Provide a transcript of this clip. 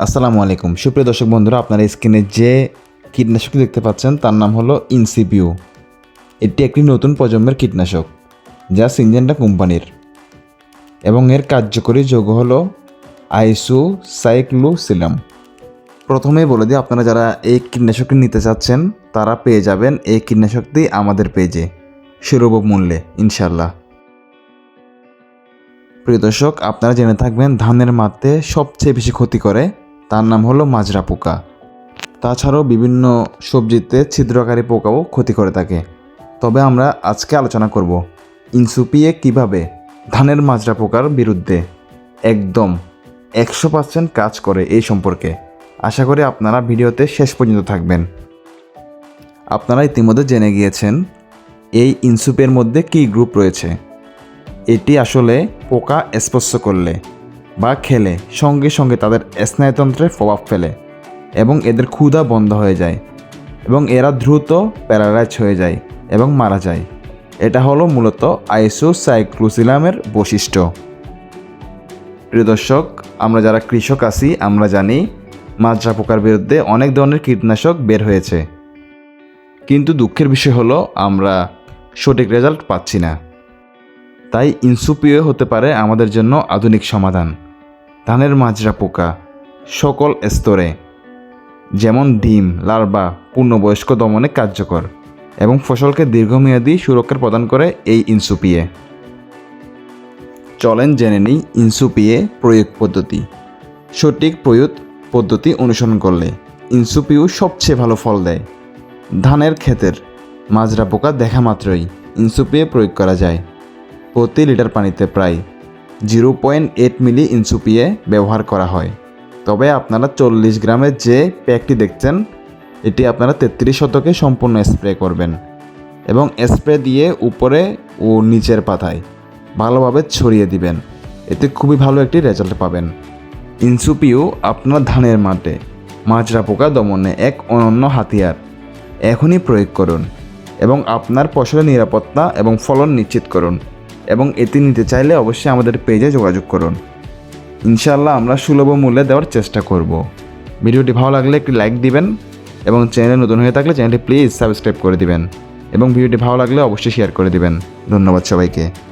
আসসালামু আলাইকুম। সুপ্রিয় দর্শক বন্ধুরা, আপনারা স্ক্রিনে যে কীটনাশক দেখতে পাচ্ছেন, তার নাম হলো ইনসিপিউ এটি একটি নতুন প্রজন্মের কীটনাশক, যা সিনজেন্টা কোম্পানির। এবং এর কার্যকরী যোগ হলো আইসু সাইক্লুসিলাম প্রথমেই বলে দিই, আপনারা যারা এই কীটনাশকটি নিতে চাচ্ছেন, তারা পেয়ে যাবেন এই কীটনাশকটি আমাদের পেজে সুলভ মূল্যে ইনশাল্লাহ প্রিয় দর্শক, আপনারা জেনে থাকবেন, ধানের মাঠে সবচেয়ে বেশি ক্ষতি করে তার নাম হলো মাজরা পোকা। তাছাড়াও বিভিন্ন সবজিতে ছিদ্রকারী পোকাও ক্ষতি করে থাকে। তবে আমরা আজকে আলোচনা করব ইনসুপিয়ে কীভাবে ধানের মাজরা পোকার বিরুদ্ধে একদম একশো পার্সেন্ট কাজ করে এই সম্পর্কে। আশা করি আপনারা ভিডিওতে শেষ পর্যন্ত থাকবেন। আপনারা ইতিমধ্যে জেনে গিয়েছেন এই ইনসুপের মধ্যে কী গ্রুপ রয়েছে। এটি আসলে পোকা স্পর্শ করলে। বা খেলে সঙ্গে সঙ্গে তাদের স্নায়ুতন্ত্রে প্রভাব ফেলে এবং এদের ক্ষুধা বন্ধ হয়ে যায় এবং এরা দ্রুত প্যারালাইজ হয়ে যায় এবং মারা যায়। এটা হলো মূলত আইসো সাইক্লুসিলামের বৈশিষ্ট্য। প্রিয় দর্শক, আমরা যারা কৃষক আছি, আমরা জানি মাজরা পোকার বিরুদ্ধে অনেক ধরনের কীটনাশক বের হয়েছে। কিন্তু দুঃখের বিষয় হলো, আমরা সঠিক রেজাল্ট পাচ্ছি না। তাই ইনসুপিও হতে পারে আমাদের জন্য আধুনিক সমাধান। ধানের মাজরা পোকা, সকল স্তরে, যেমন ডিম লার্বা পূর্ণবয়স্ক দমনে কার্যকর এবং ফসলকে দীর্ঘমেয়াদী সুরক্ষা প্রদান করে এই ইনসুপিয়ে চলেন জেনে নিই ইনসুপিয়ে প্রয়োগ পদ্ধতি। সঠিক প্রয়োগ পদ্ধতি অনুসরণ করলে ইনসুপিউ সবচেয়ে ভালো ফল দেয়। ধানের ক্ষেতের মাজরা পোকা দেখা মাত্রই ইনসুপিয়ে প্রয়োগ করা যায়। প্রতি লিটার পানিতে প্রায় জিরো পয়েন্ট এইট মিলি ইনসুপিয়ে ব্যবহার করা হয়। তবে আপনারা চল্লিশ গ্রামের যে প্যাকটি দেখছেন, এটি আপনারা তেত্রিশ শতকে সম্পূর্ণ স্প্রে করবেন এবং স্প্রে দিয়ে উপরে ও নিচের পাতায় ভালোভাবে ছড়িয়ে দিবেন। এতে খুবই ভালো একটি রেজাল্ট পাবেন। ইনসুপিউ আপনার ধানের মাঠে মাজরা পোকা দমনে এক অনন্য হাতিয়ার। এখনই প্রয়োগ করুন এবং আপনার ফসলের নিরাপত্তা এবং ফলন নিশ্চিত করুন। এবং এতে নিতে চাইলে অবশ্যই আমাদের পেজে যোগাযোগ করুন। ইনশাআল্লাহ আমরা সুলভ মূল্যে দেওয়ার চেষ্টা করব। ভিডিওটি ভালো লাগলে একটি লাইক দিবেন এবং চ্যানেলে নতুন হয়ে থাকলে চ্যানেলটি প্লিজ সাবস্ক্রাইব করে দিবেন এবং ভিডিওটি ভালো লাগলে অবশ্যই শেয়ার করে দিবেন। ধন্যবাদ সবাইকে।